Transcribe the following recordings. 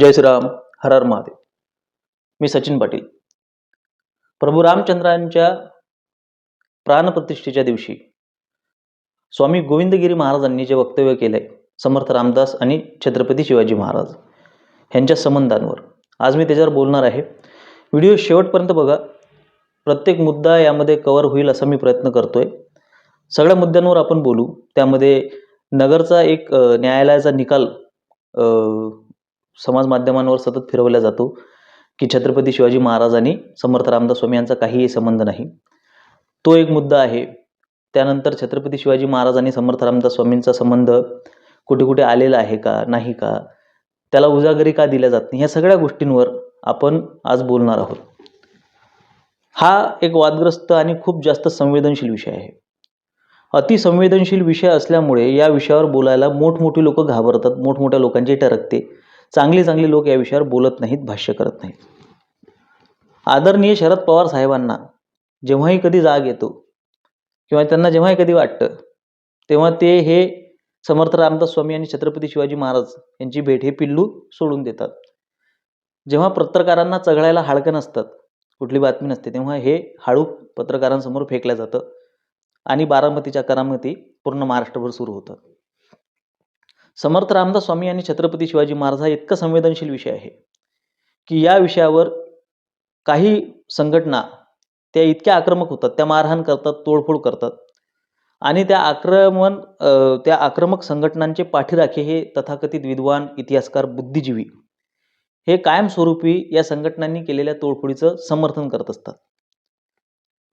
जय श्रीराम हर हर महादेव. मी सचिन पाटील. प्रभू रामचंद्रांच्या प्राणप्रतिष्ठेच्या दिवशी स्वामी गोविंदगिरी महाराजांनी जे वक्तव्य केलंय समर्थ रामदास आणि छत्रपती शिवाजी महाराज ह्यांच्या संबंधांवर. आज मी त्याच्यावर बोलणार आहे. व्हिडिओ शेवटपर्यंत बघा. प्रत्येक मुद्दा यामध्ये कवर होईल असा मी प्रयत्न करतोय. सगळ्या मुद्द्यांवर आपण बोलू. त्यामध्ये नगरचा एक न्यायालयाचा निकाल समाज माध्यमांवर सतत फिरवला जातो की छत्रपती शिवाजी महाराज आणि समर्थ रामदास स्वामी यांचा काहीही संबंध नाही. तो एक मुद्दा आहे. त्यानंतर छत्रपती शिवाजी महाराज आणि समर्थ रामदास स्वामींचा संबंध कुठे कुठे आलेला आहे का नाही का? त्याला उजागरी का दिल्या जात नाही? ह्या सगळ्या गोष्टींवर आपण आज बोलणार आहोत. हा एक वादग्रस्त आणि खूप जास्त संवेदनशील विषय आहे. अतिसंवेदनशील विषय असल्यामुळे या विषयावर बोलायला मोठमोठी लोक घाबरतात मोठमोठ्या लोकांची टरकते. चांगले चांगले लोक या विषयावर बोलत नाहीत भाष्य करत नाहीत. आदरणीय शरद पवार साहेबांना जेव्हाही कधी जाग येतो किंवा त्यांना जेव्हाही कधी वाटतं तेव्हा ते हे समर्थ रामदास स्वामी आणि छत्रपती शिवाजी महाराज यांची भेट हे पिल्लू सोडून देतात. जेव्हा पत्रकारांना चघळायला हाडकं नसतात कुठली बातमी नसते तेव्हा हे हाडू पत्रकारांसमोर फेकलं जातं आणि बारामतीच्या करामती पूर्ण महाराष्ट्रभर सुरू होतात समर्थ रामदास स्वामी आणि छत्रपती शिवाजी महाराज हा इतका संवेदनशील विषय आहे की या विषयावर काही संघटना त्या इतक्या आक्रमक होतात त्या मारहाण करतात तोडफोड करतात. आणि त्या आक्रमण त्या आक्रमक संघटनांचे पाठीराखे हे तथाकथित विद्वान इतिहासकार बुद्धिजीवी हे कायमस्वरूपी या संघटनांनी केलेल्या तोडफोडीचं समर्थन करत असतात.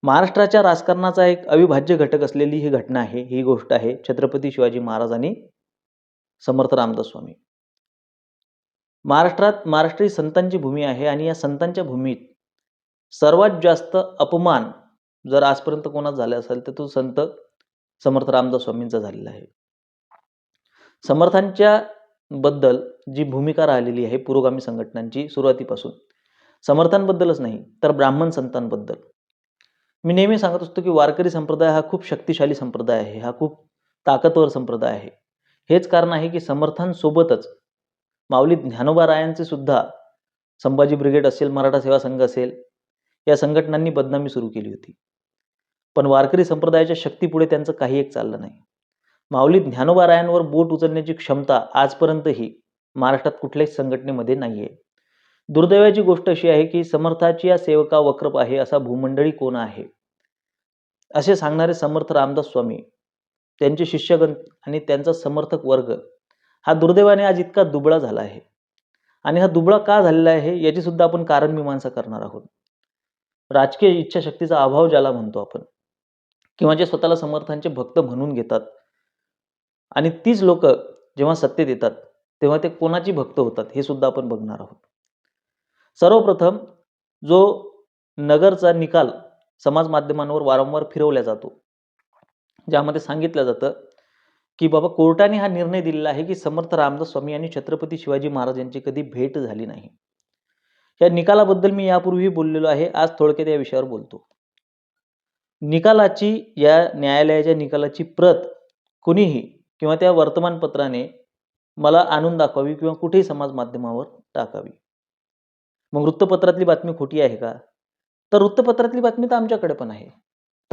महाराष्ट्राच्या राजकारणाचा एक अविभाज्य घटक असलेली ही घटना आहे ही गोष्ट आहे छत्रपती शिवाजी महाराज आणि समर्थ रामदास स्वामी. महाराष्ट्रात महाराष्ट्रीय संतांची भूमी आहे आणि या संतांच्या भूमीत सर्वात जास्त अपमान जर आजपर्यंत कोणाचा झाला असेल तर तो संत समर्थ रामदास स्वामींचा झालेला आहे. समर्थांच्या बद्दल जी भूमिका राहिलेली आहे पुरोगामी संघटनांची सुरुवातीपासून समर्थांबद्दलच नाही तर ब्राह्मण संतांबद्दल. मी नेहमी सांगत असतो की वारकरी संप्रदाय हा खूप शक्तिशाली संप्रदाय आहे हा खूप ताकदवर संप्रदाय आहे. हेच कारण आहे की समर्थांसोबतच माऊली ज्ञानोबा रायांचे सुद्धा संभाजी ब्रिगेड असेल मराठा सेवा संघ असेल या संघटनांनी बदनामी सुरू केली होती. पण वारकरी संप्रदायाच्या शक्तीपुढे त्यांचं काही एक चाललं नाही. माऊली ज्ञानोबा रायांवर बोट उचलण्याची क्षमता आजपर्यंतही महाराष्ट्रात कुठल्याच संघटनेमध्ये नाही आहे दुर्दैवाची गोष्ट अशी आहे की समर्थाची या सेवका वक्रप आहे असा भूमंडळी कोण आहे? असे सांगणारे समर्थ रामदास स्वामी त्यांचे शिष्यगण आणि त्यांचा समर्थक वर्ग हा दुर्दैवाने आज इतका दुबळा झाला आहे. आणि हा दुबळा का झालेला आहे याची सुद्धा आपण कारण मीमांसा करणार आहोत. राजकीय इच्छाशक्तीचा अभाव ज्याला म्हणतो आपण किंवा जे स्वतःला समर्थांचे भक्त म्हणून घेतात आणि तीच लोक जेव्हा सत्तेत येतात तेव्हा ते कोणाची भक्त होतात हे सुद्धा आपण बघणार आहोत. सर्वप्रथम जो नगरचा निकाल समाज माध्यमांवर वारंवार फिरवला जातो ज्यामध्ये सांगितलं जातं की बाबा कोर्टाने हा निर्णय दिलेला आहे की समर्थ रामदास स्वामी आणि छत्रपती शिवाजी महाराज यांची कधी भेट झाली नाही. या निकालाबद्दल मी यापूर्वी बोललेलो आहे. आज थोडक्यात या विषयावर बोलतो. निकालाची या न्यायालयाच्या निकालाची प्रत कुणीही किंवा त्या वर्तमानपत्राने मला आणून दाखवावी किंवा कुठेही समाज माध्यमावर टाकावी. मग वृत्तपत्रातली बातमी खोटी आहे का? तर वृत्तपत्रातली बातमी तर आमच्याकडे पण आहे.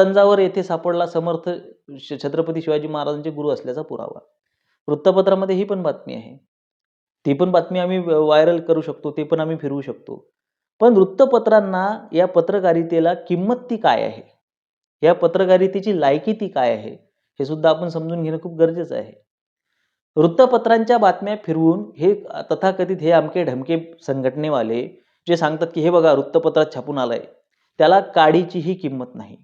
तंजावर येथे सापडला समर्थ श- छत्रपती शिवाजी महाराजांचे गुरु असल्याचा पुरावा. वृत्तपत्रामध्ये ही पण बातमी आहे. ती पण बातमी आम्ही व्हायरल करू शकतो ते पण आम्ही फिरवू शकतो. पण वृत्तपत्रांना या पत्रकारितेला किंमत ती काय आहे? या पत्रकारितेची लायकी ती काय आहे? हे सुद्धा आपण समजून घेणं खूप गरजेचं आहे. वृत्तपत्रांच्या बातम्या फिरवून हे तथाकथित हे अमके ढमके संघटनेवाले जे सांगतात की हे बघा वृत्तपत्रात छापून आलंय. त्याला काडीचीही किंमत नाही.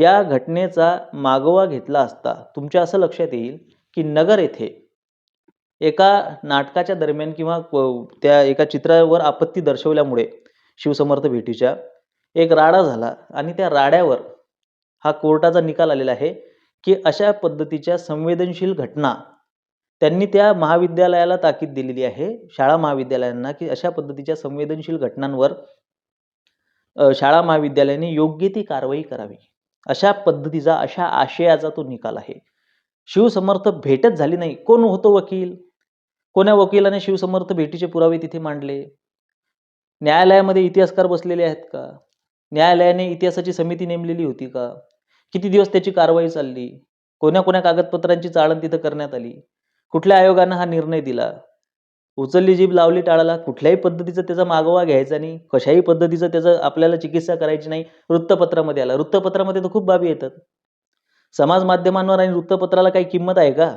या घटनेचा मागोवा घेतला असता तुमच्या असं लक्षात येईल की नगर येथे एका नाटकाच्या दरम्यान किंवा त्या एका चित्रावर आपत्ती दर्शवल्यामुळे शिवसमर्थ भेटीच्या एक राडा झाला आणि त्या राड्यावर हा कोर्टाचा निकाल आलेला आहे की अशा पद्धतीच्या संवेदनशील घटना त्यांनी त्या महाविद्यालयाला ताकीद दिलेली आहे शाळा महाविद्यालयांना की अशा पद्धतीच्या संवेदनशील घटनांवर शाळा महाविद्यालयाने योग्य ती कारवाई करावी. अशा पद्धतीचा अशा आशयाचा तो निकाल आहे. शिवसमर्थ भेटच झाली नाही. कोण होतो वकील? कोण्या वकिलाने शिवसमर्थ भेटीचे पुरावे तिथे मांडले? न्यायालयामध्ये इतिहासकार बसलेले आहेत का? न्यायालयाने इतिहासाची समिती नेमलेली होती का? किती दिवस त्याची कारवाई चालली? कोण्या कोण्या कागदपत्रांची चाळण तिथं करण्यात आली? कुठल्या आयोगानं हा निर्णय दिला? उचलली जीभ लावली टाळाला. कुठल्याही पद्धतीचं त्याचा मागोवा घ्यायचा नाही. कशाही पद्धतीचं त्याचं आपल्याला चिकित्सा करायची नाही. वृत्तपत्रामध्ये आला. वृत्तपत्रामध्ये तर खूप बाबी येतात. समाज माध्यमांवर आणि वृत्तपत्राला काही किंमत आहे का?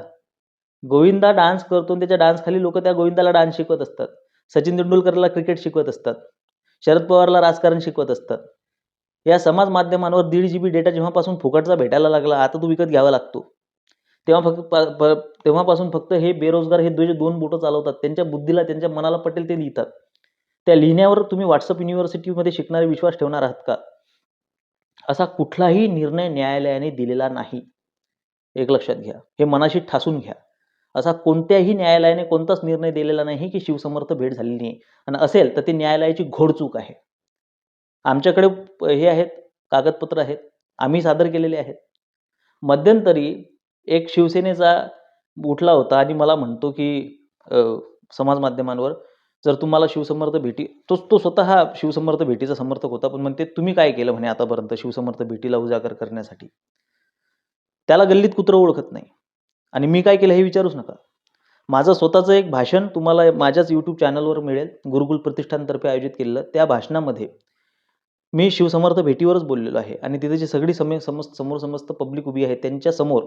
गोविंदा डान्स करतो त्याच्या डान्स खाली लोक त्या गोविंदाला डान्स शिकवत असतात. सचिन तेंडुलकरला क्रिकेट शिकवत असतात. शरद पवारला राजकारण शिकवत असतात. या समाज माध्यमांवर दीड जी बी डेटा जेव्हापासून फुकटचा भेटायला लागला आता तो विकत घ्यावा लागतो. तेव्हा फक्त प- प- तेव्हापासून फक्त हे बेरोजगार हे जे दोन बोटं चालवतात. त्यांच्या बुद्धीला त्यांच्या मनाला पटेल ते लिहितात. त्या लिहिण्यावर तुम्ही व्हॉट्सअप युनिव्हर्सिटीमध्ये शिकणारे विश्वास ठेवणार आहात का? असा कुठलाही निर्णय न्यायालयाने दिलेला नाही. एक लक्षात घ्या. हे मनाशी ठासून घ्या. असा कोणत्याही न्यायालयाने कोणताच निर्णय दिलेला नाही की शिवसमर्थ भेट झालेली नाही. आणि असेल तर ती न्यायालयाची घोडचूक आहे. आमच्याकडे हे आहेत कागदपत्र आहेत. आम्ही सादर केलेले आहेत. मध्यंतरी एक शिवसेनेचा उठला होता आणि मला म्हणतो की समाज माध्यमांवर जर तुम्हाला शिवसमर्थ भेटी तो तो स्वतः शिवसमर्थ भेटीचा समर्थक होता पण म्हणते तुम्ही काय केलं म्हणे आतापर्यंत शिवसमर्थ भेटीला उजागर करण्यासाठी? त्याला गल्लीत कुत्रं ओळखत नाही. आणि मी काय केलं हे विचारूच नका. माझं स्वतःचं एक भाषण तुम्हाला माझ्याच यूट्यूब चॅनलवर मिळेल गुरुकुल प्रतिष्ठानतर्फे आयोजित केलेलं त्या भाषणामध्ये मी शिवसमर्थ भेटीवरच बोललेलो आहे. आणि तिथे जी सगळी समे समज समोर समस्त पब्लिक उभी आहे त्यांच्यासमोर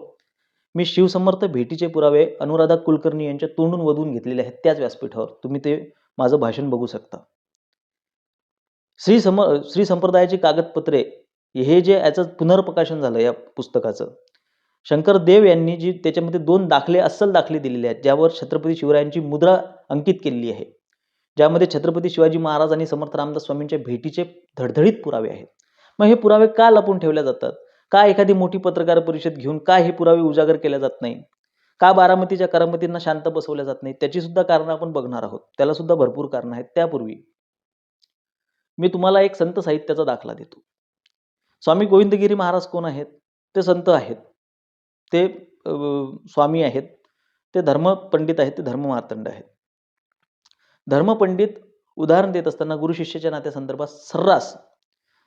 मी शिवसमर्थ भेटीचे पुरावे अनुराधा कुलकर्णी यांच्या तोंडून वधून घेतलेले आहेत त्याच व्यासपीठावर. तुम्ही ते माझं भाषण बघू शकता. श्री सम श्री संप्रदायाची कागदपत्रे हे जे याचं पुनर्प्रकाशन झालं या पुस्तकाचं. शंकर देव यांनी जी त्याच्यामध्ये दोन दाखले अस्सल दाखले दिलेले आहेत ज्यावर छत्रपती शिवरायांची मुद्रा अंकित केलेली आहे ज्यामध्ये छत्रपती शिवाजी महाराज आणि समर्थ रामदास स्वामींच्या भेटीचे धडधडीत पुरावे आहेत. मग हे पुरावे का लपून ठेवल्या जातात? का एखादी मोठी पत्रकार परिषद घेऊन का हे पुरावे उजागर केल्या जात नाही का बारामतीच्या करामतींना शांत बसवल्या जात नाही त्याची सुद्धा कारणं आपण बघणार आहोत. त्याला सुद्धा भरपूर कारणं आहेत. त्यापूर्वी मी तुम्हाला एक संत साहित्याचा दाखला देतो. स्वामी गोविंदगिरी महाराज कोण आहेत? ते संत आहेत. ते स्वामी आहेत. ते धर्मपंडित आहेत. ते धर्म मार्तंड आहेत. धर्मपंडित उदाहरण देत असताना गुरु शिष्याच्या नात्यासंदर्भात सर्रास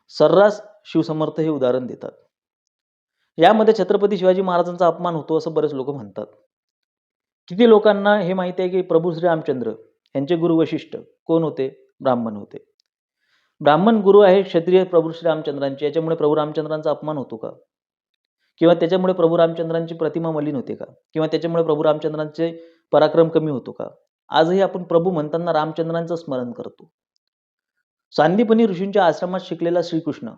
सर्रास शिवसमर्थ हे उदाहरण देतात. यामध्ये छत्रपती शिवाजी महाराजांचा अपमान होतो असं बरेच लोक म्हणतात. किती लोकांना हे माहिती आहे की प्रभू श्री रामचंद्र यांचे गुरु वशिष्ठ कोण होते? ब्राह्मण होते. ब्राह्मण गुरु आहे क्षत्रिय प्रभू श्री रामचंद्रांचे. याच्यामुळे प्रभू रामचंद्रांचा अपमान होतो का? किंवा त्याच्यामुळे प्रभू रामचंद्रांची प्रतिमा मलिन होते का? किंवा त्याच्यामुळे प्रभू रामचंद्रांचे पराक्रम कमी होतो का? आजही आपण प्रभू म्हणताना रामचंद्रांचं स्मरण करतो. सांदीपनी ऋषींच्या आश्रमात शिकलेला श्रीकृष्ण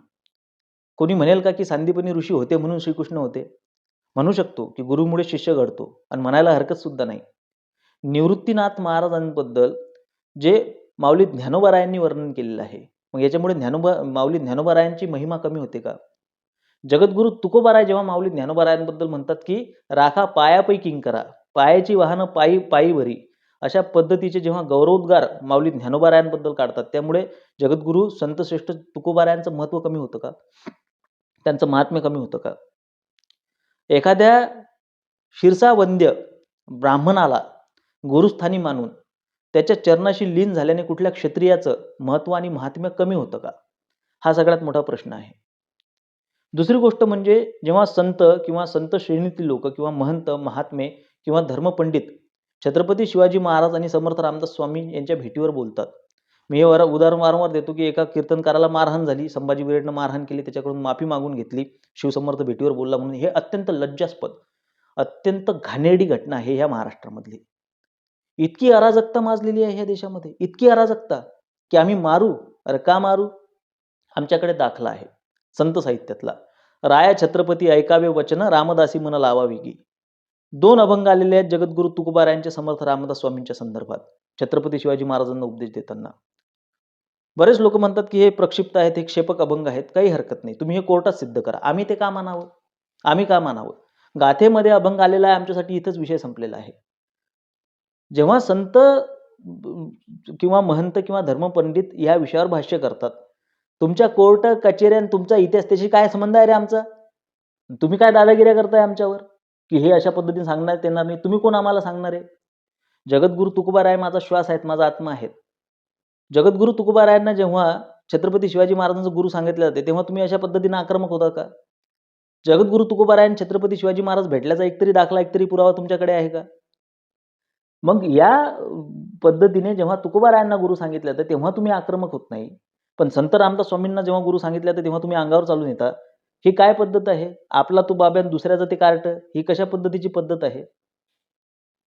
कोणी म्हणेल का की सांदीपनी ऋषी होते म्हणून श्रीकृष्ण होते? म्हणू शकतो की गुरुमुळे शिष्य घडतो आणि म्हणायला हरकत सुद्धा नाही. निवृत्तीनाथ महाराजांबद्दल जे माऊली ज्ञानोबारायांनी वर्णन केलेलं आहे मग याच्यामुळे ज्ञानोबा माऊली ज्ञानोबारायांची महिमा कमी होते का? जगद्गुरु तुकोबाराय जेव्हा माऊली ज्ञानोबारायांबद्दल म्हणतात की राखा पायापै किंकरा पायाची वाहनं पायी पायी भरी अशा पद्धतीचे जेव्हा गौरवोद्गार माऊली ज्ञानोबारायांबद्दल काढतात त्यामुळे जगद्गुरु संतश्रेष्ठ तुकोबारायांचं महत्त्व कमी होतं का? त्यांचं महात्म्य कमी होतं का? एखाद्या शिरसावंद्य ब्राह्मणाला गुरुस्थानी मानून त्याच्या चरणाशी लीन झाल्याने कुठल्या क्षत्रियाचं महत्त्व आणि महात्म्य कमी होतं का? हा सगळ्यात मोठा प्रश्न आहे. दुसरी गोष्ट म्हणजे जेव्हा संत किंवा संत श्रेणीतील लोक किंवा महंत महात्मे किंवा धर्मपंडित छत्रपती शिवाजी महाराज आणि समर्थ रामदास स्वामी यांच्या भेटीवर बोलतात मी हे वर उदाहरण वारंवार देतो की एका कीर्तनकाराला मारहाण झाली संभाजी बिरेडनं मारहाण केली त्याच्याकडून माफी मागून घेतली शिवसमर्थ भेटीवर बोलला म्हणून. हे अत्यंत लज्जास्पद अत्यंत घाणेरडी घटना आहे ह्या महाराष्ट्रामधली. इतकी अराजकता माजलेली आहे ह्या देशामध्ये. इतकी अराजकता की आम्ही मारू. अरे का मारू? आमच्याकडे दाखला आहे संत साहित्यातला. राया छत्रपती ऐकावे वचन रामदासी मन लावावी की. दोन अभंग आलेले आहेत जगद्गुरु तुकोबारायांच्या समर्थ रामदास स्वामींच्या संदर्भात. छत्रपती शिवाजी महाराजांना उपदेश देताना. बरेच लोक म्हणतात की हे प्रक्षिप्त आहेत हे क्षेपक अभंग आहेत काही हरकत नाही. तुम्ही हे कोर्टात सिद्ध करा. आम्ही ते का मानावं? आम्ही का मानावं? गाथेमध्ये अभंग आलेला आहे आमच्यासाठी इथंच विषय संपलेला आहे. जेव्हा संत किंवा महंत किंवा धर्मपंडित या विषयावर भाष्य करतात तुमच्या कोर्ट कचेऱ्या आणि तुमचा इतिहास त्याशी काय संबंध आहे रे आमचा? तुम्ही काय दादागिऱ्या करताय आमच्यावर? की हे अशा पद्धतीने सांगण्यात येणार नाही. तुम्ही कोण आम्हाला सांगणार आहे? जगद्गुरू तुकोबाराय माझा श्वास आहेत माझा आत्मा आहेत. जगद्गुरू तुकोबारायांना जेव्हा छत्रपती शिवाजी महाराजांचं गुरु सांगितले जाते तेव्हा तुम्ही अशा पद्धतीने आक्रमक होता का? जगद्गुरु तुकोबारायन छत्रपती शिवाजी महाराज भेटल्याचा एकतरी दाखला एकतरी पुरावा तुमच्याकडे आहे का? मग या पद्धतीने जेव्हा तुकोबारायांना गुरु सांगितलं जातं तेव्हा तुम्ही आक्रमक होत नाही. पण संत रामदास स्वामींना जेव्हा गुरु सांगितलं जातं तेव्हा तुम्ही अंगावर चालून येता. ही काय पद्धत आहे? आपला तू बाब्यान दुसऱ्याचं ते कार्ट ही कशा पद्धतीची पद्धत आहे?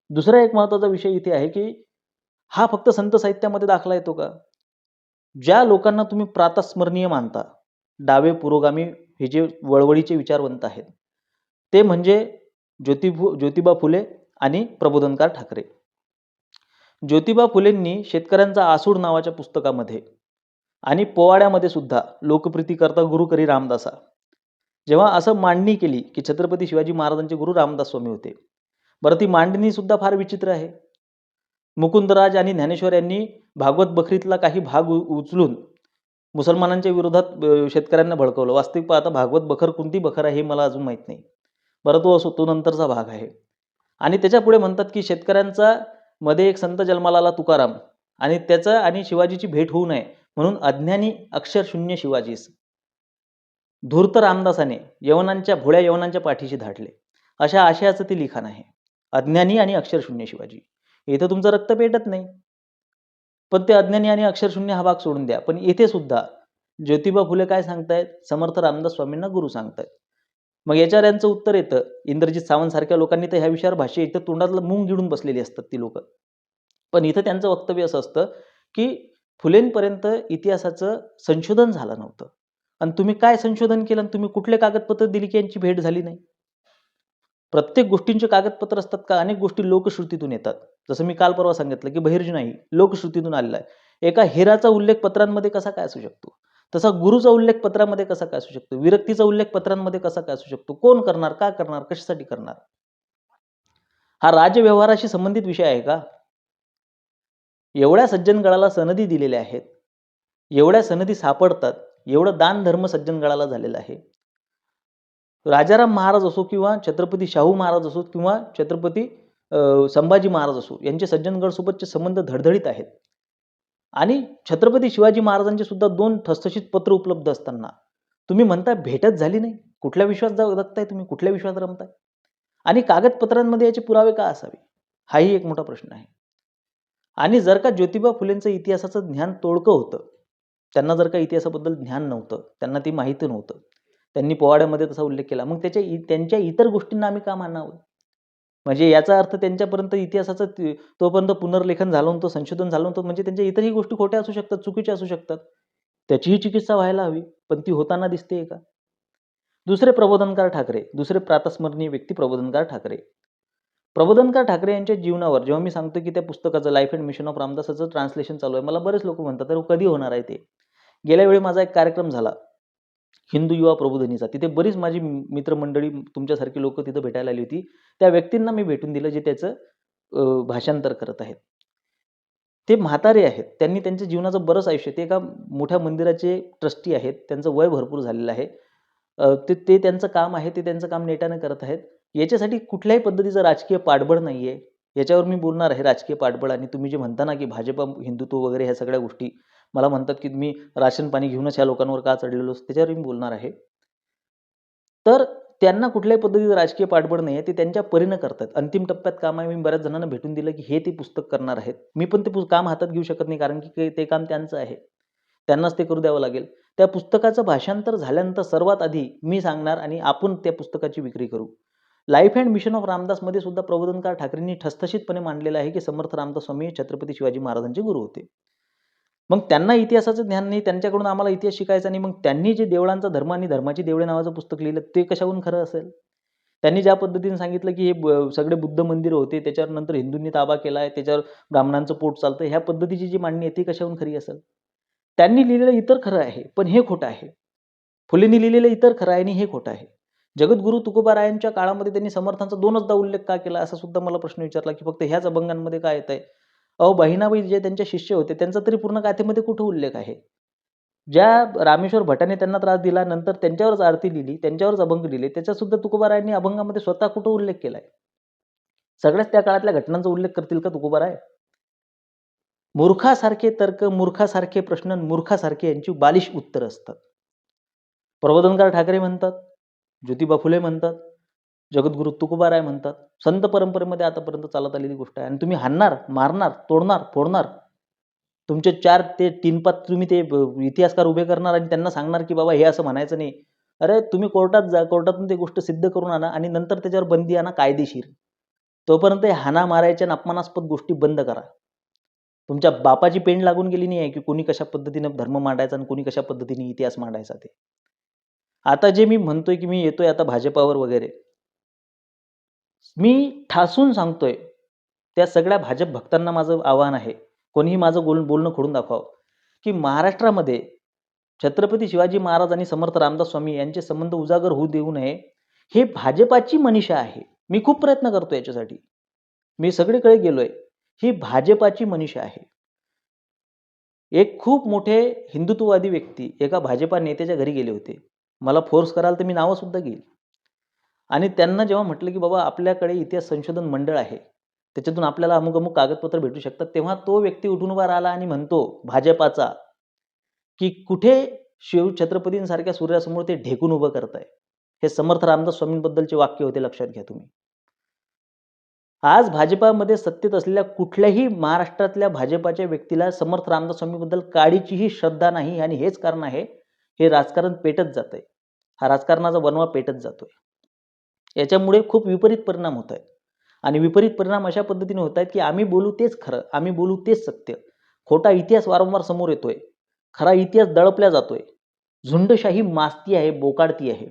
दुसरा एक महत्त्वाचा विषय इथे आहे की हा फक्त संत साहित्यामध्ये दाखला येतो का? ज्या लोकांना तुम्ही प्रातस्मरणीय मानता डावे पुरोगामी हे जे वळवळीचे विचारवंत आहेत ते म्हणजे ज्योतिभू ज्योतिबा फुले आणि प्रबोधनकार ठाकरे. ज्योतिबा फुलेंनी शेतकऱ्यांचा आसूड नावाच्या पुस्तकामध्ये आणि पोवाड्यामध्ये सुद्धा लोकप्रिती करता गुरु करी रामदासा. जेव्हा असं मांडणी केली की छत्रपती शिवाजी महाराजांचे गुरु रामदास स्वामी होते बरं ती मांडणी सुद्धा फार विचित्र आहे. मुकुंदराज आणि ज्ञानेश्वर यांनी भागवत बखरीतला काही भाग उ- उचलून मुसलमानांच्या विरोधात शेतकऱ्यांना भडकवलं. वास्तविक पाहता भागवत बखर कोणती बखर आहे हे मला अजून माहीत नाही. बरं तो असो तो नंतरचा भाग आहे. आणि त्याच्यापुढे म्हणतात की शेतकऱ्यांचा मध्ये एक संत जन्माला आला तुकाराम. आणि त्याचा आणि शिवाजीची भेट होऊ नये म्हणून अज्ञानी अक्षरशून्य शिवाजीस. धूर्त रामदासाने यवनांच्या भोळ्या यवनांच्या पाठीशी धाडले. अशा आशयाचं ते लिखाण आहे. अज्ञानी आणि अक्षरशून्य शिवाजी. इथं तुमचं रक्त पेटत नाही. पण ते अज्ञानी आणि अक्षरशून्य हा भाग सोडून द्या. पण इथे सुद्धा ज्योतिबा फुले काय सांगतायत? समर्थ रामदास स्वामींना गुरु सांगतायत. मग याच्यावर यांचं उत्तर येतं. इंद्रजित सावंत सारख्या लोकांनी तर ह्या विषयावर भाष्य इथं तोंडातलं मूंग गिडून बसलेली असतात ती लोक. पण इथं त्यांचं वक्तव्य असं असतं की फुलेंपर्यंत इतिहासाचं संशोधन झालं नव्हतं. आणि तुम्ही काय संशोधन केलं? आणि तुम्ही कुठले कागदपत्र दिली की यांची भेट झाली नाही? प्रत्येक गोष्टींचे कागदपत्र असतात का? अनेक गोष्टी लोकश्रुतीतून येतात. जसं मी काल परवा सांगितलं की बहिर्जी नाही लोकश्रुतीतून आलेला आहे. एका हिराचा उल्लेख पत्रांमध्ये कसा काय असू शकतो? तसा गुरुचा उल्लेख पत्रामध्ये कसा काय असू शकतो? विरक्तीचा उल्लेख पत्रांमध्ये कसा काय असू शकतो? कोण करणार? का करणार? कशासाठी करणार? हा राजव्यवहाराशी संबंधित विषय आहे का? एवढ्या सज्जनगडाला सनदी दिलेल्या आहेत. एवढ्या सनदी सापडतात. एवढं दान धर्म सज्जनगडाला झालेलं आहे. राजाराम महाराज असो किंवा छत्रपती शाहू महाराज असो किंवा छत्रपती संभाजी महाराज असो यांचे सज्जनगडसोबतचे संबंध धडधडीत आहेत. आणि छत्रपती शिवाजी महाराजांचे सुद्धा दोन ठसठशीत पत्र उपलब्ध असताना तुम्ही म्हणता भेटच झाली नाही. कुठल्या विश्वास जगताय तुम्ही? कुठल्या विश्वास रमताय? आणि कागदपत्रांमध्ये याचे पुरावे का असावे? हाही एक मोठा प्रश्न आहे. आणि जर का ज्योतिबा फुलेंचं इतिहासाचं ज्ञान तोडकं होतं त्यांना जर का इतिहासाबद्दल ज्ञान नव्हतं त्यांना ती माहिती नव्हतं त्यांनी पोवाड्यामध्ये तसा उल्लेख केला. मग त्याच्या इ- त्यांच्या इतर गोष्टींना आम्ही का मानावं म्हणजे याचा अर्थ त्यांच्यापर्यंत इतिहासाचं तोपर्यंत पुनर्लेखन झालं नव्हतं संशोधन झालं नव्हतं म्हणजे त्यांच्या इतरही गोष्टी खोट्या असू शकतात चुकीच्या असू शकतात. त्याचीही चिकित्सा व्हायला हवी पण ती होताना दिसते का? दुसरे प्रबोधनकार ठाकरे दुसरे प्रातस्मरणीय व्यक्ती प्रबोधनकार ठाकरे. प्रबोधनकार ठाकरे यांच्या जीवनावर जेव्हा मी सांगतो की त्या पुस्तकाचं लाईफ अँड मिशन ऑफ रामदासाचं ट्रान्सलेशन चालू आहे मला बरेच लोक म्हणतात तर कधी होणार आहे ते? गेल्या वेळी माझा एक कार्यक्रम झाला. हिंदू युवा प्रबोधिनीचा. तिथे बरीच माझी मित्रमंडळी तुमच्यासारखी लोक तिथं भेटायला आली होती. त्या व्यक्तींना मी भेटून दिलं जे त्याचं भाषांतर करत आहेत. ते म्हातारे आहेत. त्यांनी त्यांच्या जीवनाचं बरंच आयुष्य ते एका मोठ्या मंदिराचे ट्रस्टी आहेत. त्यांचं वय भरपूर झालेलं आहे. ते ते त्यांचं काम आहे ते त्यांचं काम नेटाने करत आहेत. याच्यासाठी कुठल्याही पद्धतीचं राजकीय पाठबळ नाही आहे याच्यावर मी बोलणार आहे राजकीय पाठबळ आणि तुम्ही जे म्हणता ना की भाजपा हिंदुत्व वगैरे ह्या सगळ्या गोष्टी मला म्हणतात की मी राशन पाणी घेऊनच ह्या लोकांवर का चढलेलो त्याच्यावर मी बोलणार आहे. तर त्यांना कुठल्याही पद्धतीचं राजकीय पाठबळ नाही आहे ते त्यांच्या परीनं करतात. अंतिम टप्प्यात काम आहे मी बऱ्याच जणांना भेटून दिलं की हे ते पुस्तक करणार आहेत. मी पण ते पु- काम हातात घेऊ शकत नाही कारण की ते- ते काम त्यांचं आहे. त्यांनाच ते करू द्यावं लागेल. त्या पुस्तकाचं भाषांतर झाल्यानंतर सर्वात आधी मी सांगणार आणि आपण त्या पुस्तकाची विक्री करू. लाईफ अँड मिशन ऑफ रामदासमध्ये सुद्धा प्रबोधनकार ठाकरेंनी ठसठशीतपणे मांडलेलं आहे की समर्थ रामदास स्वामी छत्रपती शिवाजी महाराजांचे गुरु होते. मग त्यांना इतिहासाचं ज्ञान नाही त्यांच्याकडून आम्हाला इतिहास शिकायचा नाही मग त्यांनी जे देवळांचा धर्म आणि धर्माची देवळे नावाचं पुस्तक लिहिलं ते कशाहून खरं असेल? त्यांनी ज्या पद्धतीने सांगितलं की हे ब- सगळे बुद्ध मंदिर होते त्याच्यावर नंतर हिंदूंनी ताबा केला आहे त्याच्यावर ब्राह्मणांचं पोट चालतं ह्या पद्धतीची जी मांडणी आहे ती कशाहून खरी असेल? त्यांनी लिहिलेलं इतर खरं आहे पण हे खोटं आहे. फुलेंनी लिहिलेलं इतर खरं आहे आणि हे खोटं आहे. जगद्गुरू तुकोबारायांच्या काळामध्ये त्यांनी समर्थांचा दोनचदा उल्लेख का केला? असा सुद्धा मला प्रश्न विचारला की फक्त ह्याच अभंगांमध्ये काय येत आहे अहो बहिणाबाई जे त्यांचे शिष्य होते त्यांचा तरी पूर्ण गाथेमध्ये कुठं उल्लेख आहे? ज्या रामेश्वर भटाने त्यांना त्रास दिला नंतर त्यांच्यावरच आरती लिहिली त्यांच्यावरच अभंग लिहिले त्याचा सुद्धा तुकोबारायांनी अभंगामध्ये स्वतः कुठं उल्लेख केलाय? सगळ्याच त्या काळातल्या घटनांचा उल्लेख करतील का तुकोबाराय? मूर्खासारखे तर्क मूर्खासारखे प्रश्न मूर्खासारखे यांची बालिश उत्तर असतात. प्रबोधनकार ठाकरे म्हणतात ज्योतिबा फुले म्हणतात जगद्गुरु तुकोबाराय म्हणतात संत परंपरेमध्ये आतापर्यंत चालत आलेली गोष्ट आहे. आणि तुम्ही हाणणार मारणार तोडणार फोडणार तुमचे चार ते तीन पाच तुम्ही ते इतिहासकार उभे करणार आणि त्यांना सांगणार की बाबा हे असं म्हणायचं नाही. अरे तुम्ही कोर्टात जा कोर्टातून ते गोष्ट सिद्ध करून आणा आणि नंतर त्याच्यावर बंदी आणा कायदेशीर. तोपर्यंत हे हाना मारायच्या आणि अपमानास्पद गोष्टी बंद करा. तुमच्या बापाची पेंड लागून गेली नाही आहे की कोणी कशा पद्धतीने धर्म मांडायचा आणि कोणी कशा पद्धतीने इतिहास मांडायचा ते. आता जे मी म्हणतोय की मी येतोय आता भाजपावर वगैरे. मी ठासून सांगतोय त्या सगळ्या भाजप भक्तांना माझं आव्हान आहे. कोणीही माझं बोल बोलणं खोडून दाखवावं. की महाराष्ट्रामध्ये छत्रपती शिवाजी महाराज आणि समर्थ रामदास स्वामी यांचे संबंध उजागर होऊ देऊ नये हे भाजपाची मनीषा आहे. मी खूप प्रयत्न करतो याच्यासाठी. मी सगळीकडे गेलोय ही भाजपाची मनीषा आहे. एक खूप मोठे हिंदुत्ववादी व्यक्ती एका भाजपा नेत्याच्या घरी गेले होते. मला फोर्स कराल तर मी नावं सुद्धा घेईल. आणि त्यांना जेव्हा म्हटलं की बाबा आपल्याकडे इतिहास संशोधन मंडळ आहे त्याच्यातून आपल्याला अमुक अमुक कागदपत्र भेटू शकतात तेव्हा तो व्यक्ती उठून उभा राहिला आणि म्हणतो भाजपाचा की कुठे शिव छत्रपतींसारख्या सूर्यासमोर ते ढेकून उभं करताय? हे समर्थ रामदास स्वामींबद्दलचे वाक्य होते लक्षात घ्या तुम्ही. आज भाजपामध्ये सत्तेत असलेल्या कुठल्याही महाराष्ट्रातल्या भाजपाच्या व्यक्तीला समर्थ रामदास स्वामीबद्दल काडीचीही श्रद्धा नाही आणि हेच कारण आहे हे राजकारण पेटत जात आहे हा राजकारणाचा बनवा पेटत जातो आहे याच्यामुळे खूप विपरीत परिणाम होत आहेत. आणि विपरीत परिणाम अशा पद्धतीने होत आहेत की आम्ही बोलू तेच खरं आम्ही बोलू तेच सत्य. खोटा इतिहास वारंवार समोर येतोय. खरा इतिहास दळपल्या जातोय. झुंडशाही मास्ती आहे बोकाडती आहे.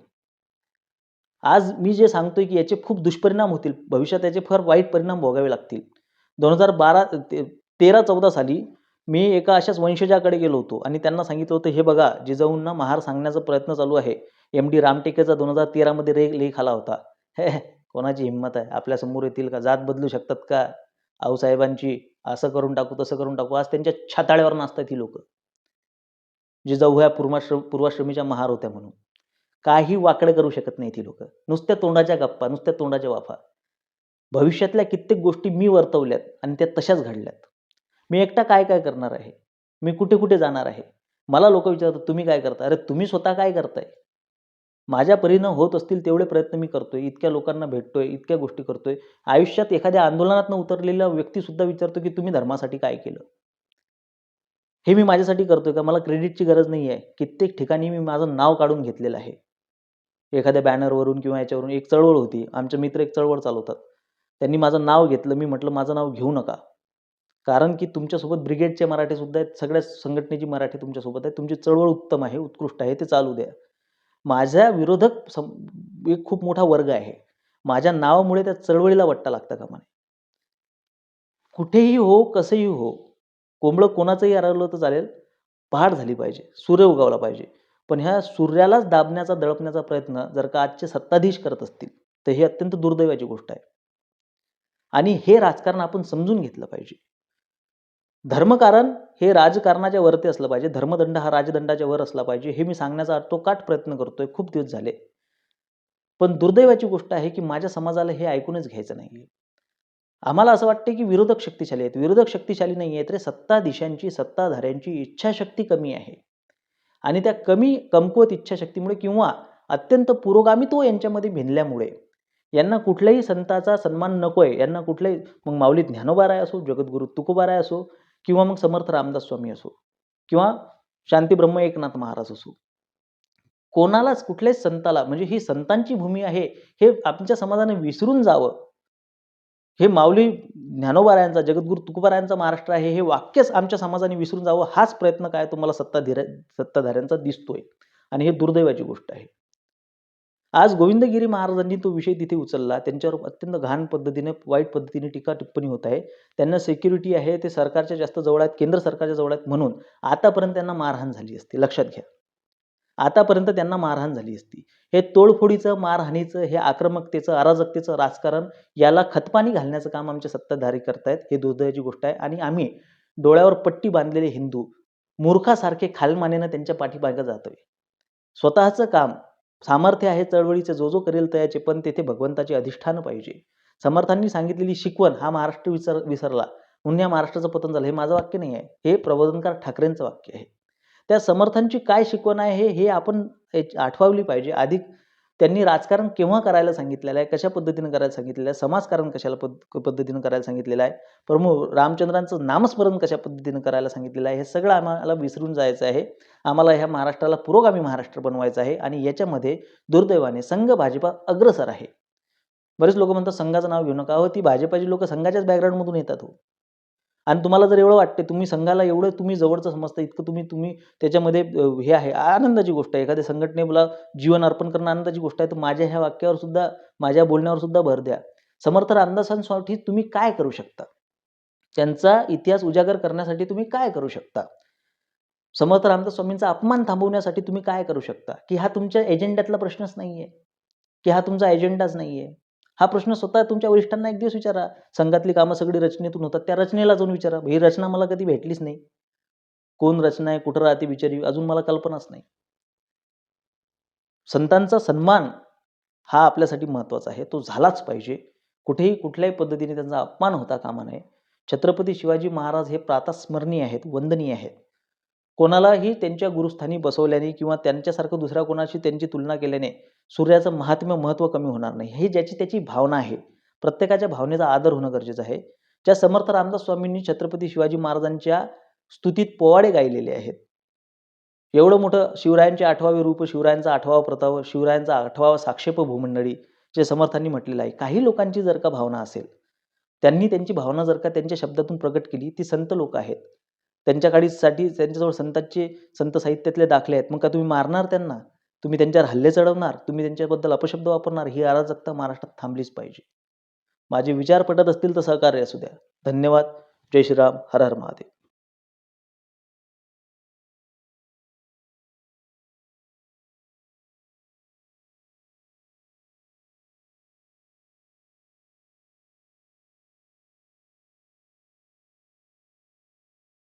आज मी जे सांगतोय की याचे खूप दुष्परिणाम होतील. भविष्यात याचे फार वाईट परिणाम भोगावे लागतील. दोन हजार बारा तेरा चौदा साली मी एका अशाच वंशजाकडे गेलो होतो आणि त्यांना सांगितलं होतं हे बघा जिजाऊंना महार सांगण्याचा प्रयत्न चालू आहे. एम डी रामटेकेचा दोन हजार तेरामध्ये रे लेख आला होता. हे कोणाची हिंमत आहे? आपल्यासमोर येतील का? जात बदलू शकतात का? आऊसाहेबांची असं करून टाकू तसं करून टाकू. आज त्यांच्या छाताळ्यावर नाचतात ही लोक. जिजाऊ ह्या पूर्वाश्रम पूर्वाश्रमीच्या महार होत्या म्हणून. काही वाकडं करू शकत नाही ती लोक. नुसत्या तोंडाच्या गप्पा नुसत्या तोंडाच्या वाफा. भविष्यातल्या कित्येक गोष्टी मी वर्तवल्यात आणि त्या तशाच घडल्यात. मी एकटा काय काय करणार आहे? मी कुठे कुठे जाणार आहे? मला लोक विचारतात तुम्ही काय करता अरे तुम्ही स्वतः काय करताय? माझ्या परीनं होत असतील तेवढे प्रयत्न मी करतोय. इतक्या लोकांना भेटतोय इतक्या गोष्टी करतोय. आयुष्यात एखाद्या आंदोलनात उतरलेला व्यक्ती सुद्धा विचारतो की तुम्ही धर्मासाठी काय केलं? हे मी माझ्यासाठी करतोय का? मला क्रेडिटची गरज नाही आहे कित्येक ठिकाणी मी माझं नाव काढून घेतलेलं आहे. एखाद्या बॅनरवरून किंवा याच्यावरून एक चळवळ होती. आमचे मित्र एक चळवळ चालवतात. त्यांनी माझं नाव घेतलं. मी म्हटलं माझं नाव घेऊ नका. कारण की तुमच्यासोबत ब्रिगेडचे मराठी सुद्धा आहेत सगळ्या संघटनेची मराठी तुमच्यासोबत आहे तुमची चळवळ उत्तम आहे उत्कृष्ट आहे ते चालू द्या. माझ्या विरोधक सम एक खूप मोठा वर्ग आहे. माझ्या नावामुळे त्या चळवळीला वट्टा लागता का म्हणे कुठेही हो कसंही हो कोंबडं कोणाचंही आरवलं तर चालेल पहाट झाली पाहिजे सूर्य उगवला पाहिजे. पण ह्या सूर्यालाच दाबण्याचा दळपण्याचा प्रयत्न जर का आजचे सत्ताधीश करत असतील तर ही अत्यंत दुर्दैवाची गोष्ट आहे. आणि हे राजकारण आपण समजून घेतलं पाहिजे. धर्मकारण हे राजकारणाच्या वरती असलं पाहिजे. धर्मदंड हा राजदंडाच्या वर असला पाहिजे. हे मी सांगण्याचा काट प्रयत्न करतोय. खूप दिवस झाले. पण दुर्दैवाची गोष्ट आहे की माझ्या समाजाला हे ऐकूनच घ्यायचं नाही आम्हाला असं वाटतं की विरोधक शक्तिशाली आहेत. विरोधक शक्तिशाली नाही आहेत रे. सत्ताधीशांची सत्ताधाऱ्यांची इच्छाशक्ती कमी आहे. आणि त्या कमी कमकुवत इच्छाशक्तीमुळे किंवा अत्यंत पुरोगामित्व यांच्यामध्ये भिनल्यामुळे यांना कुठल्याही संताचा सन्मान नको आहे यांना कुठल्याही मग माऊली ज्ञानोबाराय असो जगद्गुरु तुकोबाराय असो किंवा मग समर्थ रामदास स्वामी असो किंवा शांतीब्रह्म एकनाथ महाराज असो. कोणालाच कुठल्याच संताला म्हणजे ही संतांची भूमी आहे हे आमच्या समाजाने विसरून जावं. हे माऊली ज्ञानोबारायांचा जगद्गुरु तुकोबारायांचा महाराष्ट्र आहे हे वाक्यच आमच्या समाजाने विसरून जावं हाच प्रयत्न काय तुम्हाला सत्ताधीर सत्ताधाऱ्यांचा दिसतोय. आणि हे दुर्दैवाची गोष्ट आहे. आज गोविंदगिरी महाराजांनी तो विषय तिथे उचलला. त्यांच्यावर अत्यंत घाण पद्धतीने वाईट पद्धतीने टीका टिप्पणी होत आहे. त्यांना सिक्युरिटी आहे ते सरकारच्या जास्त जवळ आहेत केंद्र सरकारच्या जवळ आहेत म्हणून आतापर्यंत त्यांना मारहाण झाली असती. लक्षात घ्या. आतापर्यंत त्यांना मारहाण झाली असती. हे तोडफोडीचं मारहाणीचं हे आक्रमकतेचं अराजकतेचं राजकारण याला खतपाणी घालण्याचं काम आमचे सत्ताधारी करतायत. हे दुर्दैवाची गोष्ट आहे. आणि आम्ही डोळ्यावर पट्टी बांधलेले हिंदू मूर्खासारखे खालमानेनं त्यांच्या पाठीमागं जातोय. स्वतःचं काम सामर्थ्य आहे चळवळीचे जो जो करेल तयाचे पण तेथे भगवंताचे अधिष्ठान पाहिजे. समर्थांनी सांगितलेली शिकवण हा महाराष्ट्र विसर विसरला. म्हणून या महाराष्ट्राचं पतन झालं. हे माझं वाक्य नाही आहे. हे प्रबोधनकार ठाकरेंचं वाक्य आहे. त्या समर्थांची काय शिकवण आहे हे हे आपण आठवावली पाहिजे. अधिक त्यांनी राजकारण केव्हा करायला सांगितलेलं आहे? कशा पद्धतीनं करायला सांगितलेलं आहे? समाजकारण कशाला पद पद्धतीनं करायला सांगितलेलं आहे? प्रमुख रामचंद्रांचं नामस्मरण कशा पद्धतीनं करायला सांगितलेलं आहे? हे सगळं आम्हाला विसरून जायचं आहे. आम्हाला ह्या महाराष्ट्राला पुरोगामी महाराष्ट्र बनवायचं आहे आणि याच्यामध्ये दुर्दैवाने संघ भाजपा अग्रसर आहे. बरेच लोक म्हणतात संघाचं नाव घेऊ नका. हो ती भाजपाची लोक संघाच्याच बॅकग्राऊंडमधून येतात हो. आणि तुम्हाला जर एवढं वाटते तुम्ही संघाला एवढं तुम्ही जवळचं समजता इतकं तुम्ही तुम्ही त्याच्यामध्ये हे आहे. आनंदाची गोष्ट आहे. एखाद्या संघटनेला जीवन अर्पण करणं आनंदाची गोष्ट आहे. तर माझ्या ह्या वाक्यावर सुद्धा माझ्या बोलण्यावर सुद्धा भर द्या. समर्थ रामदासांसाठी तुम्ही काय करू शकता? त्यांचा इतिहास उजागर करण्यासाठी तुम्ही काय करू शकता? समर्थ रामदास स्वामींचा अपमान थांबवण्यासाठी तुम्ही काय करू शकता? की हा तुमच्या एजेंड्यातला प्रश्नच नाही आहे की हा तुमचा एजेंडाच नाही आहे हा प्रश्न स्वतः तुमच्या वरिष्ठांना एक दिवस विचारा. संघातली कामं सगळी रचनेतून होतात. त्या रचनेला जाऊन विचारा. ही रचना मला कधी भेटलीच नाही. कोण रचना आहे? कुठं राहते बिचारी? अजून मला कल्पनाच नाही. संतांचा सन्मान हा आपल्यासाठी महत्त्वाचा आहे. तो झालाच पाहिजे. कुठेही कुठल्याही पद्धतीने त्यांचा अपमान होता कामा नये. छत्रपती शिवाजी महाराज हे प्रातस्मरणीय आहेत वंदनीय आहेत. कोणालाही त्यांच्या गुरुस्थानी बसवल्याने किंवा त्यांच्यासारखं दुसऱ्या कोणाशी त्यांची तुलना केल्याने सूर्याचं महात्म्य महत्त्व कमी होणार नाही. ही ज्याची त्याची भावना आहे. प्रत्येकाच्या भावनेचा आदर होणं गरजेचं आहे. ज्या समर्थ रामदास स्वामींनी छत्रपती शिवाजी महाराजांच्या स्तुतीत पोवाडे गायलेले आहेत. एवढं मोठं शिवरायांचे आठवावे रूप शिवरायांचा आठवा प्रताप शिवरायांचा आठवावा साक्षेप भूमंडळी जे समर्थांनी म्हटलेलं आहे. काही लोकांची जर का भावना असेल त्यांनी त्यांची भावना जर का त्यांच्या शब्दातून प्रकट केली ती संत लोक आहेत. त्यांच्याकडीसाठी त्यांच्याजवळ संतांचे संत साहित्यातले दाखले आहेत. मग का तुम्ही मारणार त्यांना? तुम्ही त्यांच्यावर हल्ले चढवणार तुम्ही त्यांच्याबद्दल अपशब्द वापरणार ही अराजकता महाराष्ट्रात थांबलीच पाहिजे. माझे विचार पटत असतील तर सहकार्य असू द्या. धन्यवाद. जय श्रीराम. हर हर महादेव.